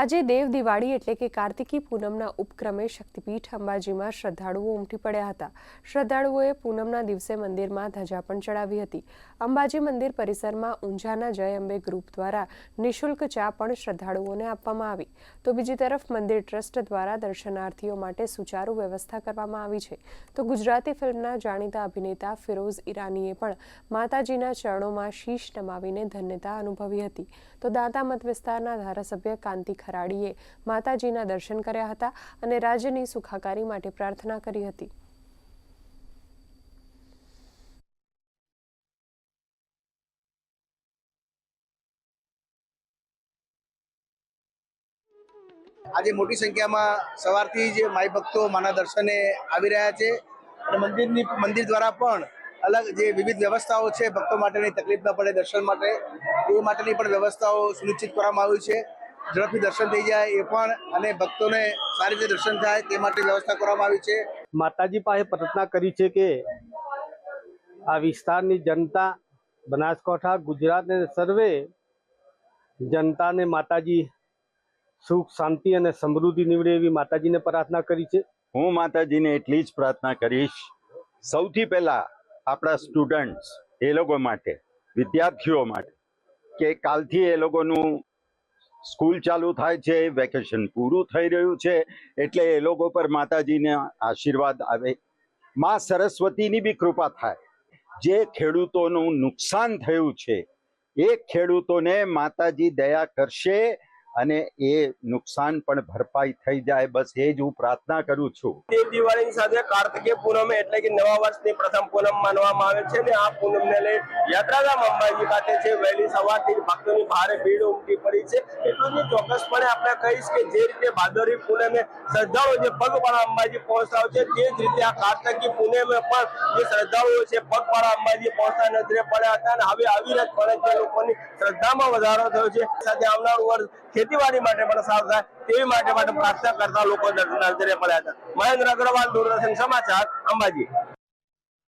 આજે દેવ દિવાળી એટલે કે કાર્તિકી પૂનમના ઉપક્રમે શક્તિપીઠ અંબાજીમાં શ્રદ્ધાળુઓ ઉમટી પડ્યા હતા. શ્રદ્ધાળુઓએ પૂનમના દિવસે મંદિરમાં ધજા પણ ચડાવી હતી. અંબાજી મંદિર પરિસરમાં ઊંઝાના જય અંબે ગ્રુપ દ્વારા નિઃશુલ્ક ચા પણ શ્રદ્ધાળુઓને આપવામાં આવી. તો બીજી તરફ મંદિર ટ્રસ્ટ દ્વારા દર્શનાર્થીઓ માટે સુચારુ વ્યવસ્થા કરવામાં આવી છે. તો ગુજરાતી ફિલ્મના જાણીતા અભિનેતા ફિરોઝ ઈરાનીએ પણ માતાજીના ચરણોમાં શીશ નમાવીને ધન્યતા અનુભવી હતી. તો દાંતા મત વિસ્તારના ધારાસભ્ય કાંતિ ખરાડીએ માતાજીના દર્શન કર્યા હતા અને રાજ્યની સુખાકારી માટે પ્રાર્થના કરી હતી. આજે મોટી સંખ્યામાં સવારથી જ માઈ ભક્તો માના દર્શને આવી રહ્યા છે અને મંદિરની, મંદિર દ્વારા પણ અલગ જે વિવિધ વ્યવસ્થાઓ છે ભક્તો માટેની તકલીફ ન પડે દર્શન માટે, એ માટેની પણ વ્યવસ્થાઓ સુનિશ્ચિત કરવામાં આવી છે. ઝડપથી દર્શન થઈ જાય એ પણ અને ભક્તોને સારી રીતે દર્શન થાય તે માટે વ્યવસ્થા કરવામાં આવી છે. માતાજી પાસે પ્રાર્થના કરી છે કે આ વિસ્તારની જનતા બનાસકાંઠા ગુજરાતને સર્વે જનતાને માતાજી સુખ શાંતિ અને સમૃદ્ધિ નીવડે એવી માતાજીને પ્રાર્થના કરી છે. હું માતાજીને એટલી જ પ્રાર્થના કરીશ. સૌથી પહેલા આપણા સ્ટુડન્ટ્સ એ લોકો માટે વિદ્યાર્થીઓ માટે કે કાલથી એ લોકોનું સ્કૂલ ચાલુ થાય છે, વેકેશન પૂરું થઈ રહ્યું છે, એટલે એ લોકો પર માતાજીને આશીર્વાદ આવે. માં સરસ્વતીની બી કૃપા થાય. જે ખેડૂતોનું નુકસાન થયું છે, એ ખેડૂતોને માતાજી દયા કરશે અને એ નુકસાન પણ ભરપાઈ થઈ જાય. બસ એ જ હું પ્રાર્થના કરું છું. દિવાળીની સાથે કાર્તિકે પૂનમ એટલે કે નવા વર્ષની પ્રથમ પૂનમ માનવામાં આવે છે અને આ પૂનમને લઈ યાત્રાધામ અંબાજી ખાતે છે વહેલી સવારથી ભક્તોની ભારે ભીડ ઉમટી પડી છે. એટલું જ ચોક્કસપણે આપણે કહીશ કે જે રીતે ભાદરવી પૂનમે શ્રદ્ધાળુઓ જે પગપાળા અંબાજી પહોંચતા છે, તે જ રીતે આ કાર્તિકી પૂનમે પણ જે શ્રદ્ધાળુઓ છે પગપાળા અંબાજી પહોંચતા નજરે પડ્યા હતા. અને હવે આવી અવિરતપણે જે લોકોની શ્રદ્ધામાં વધારો થયો છે. સાથે આવનારું વર્ષ ખેતીવાડી માટે પણ સારું થાય, તેવી માટે માટે પ્રાર્થના કરતા લોકો નજરે પડ્યા હતા. મહેન્દ્ર અગ્રવાલ, દૂરદર્શન સમાચાર, અંબાજી.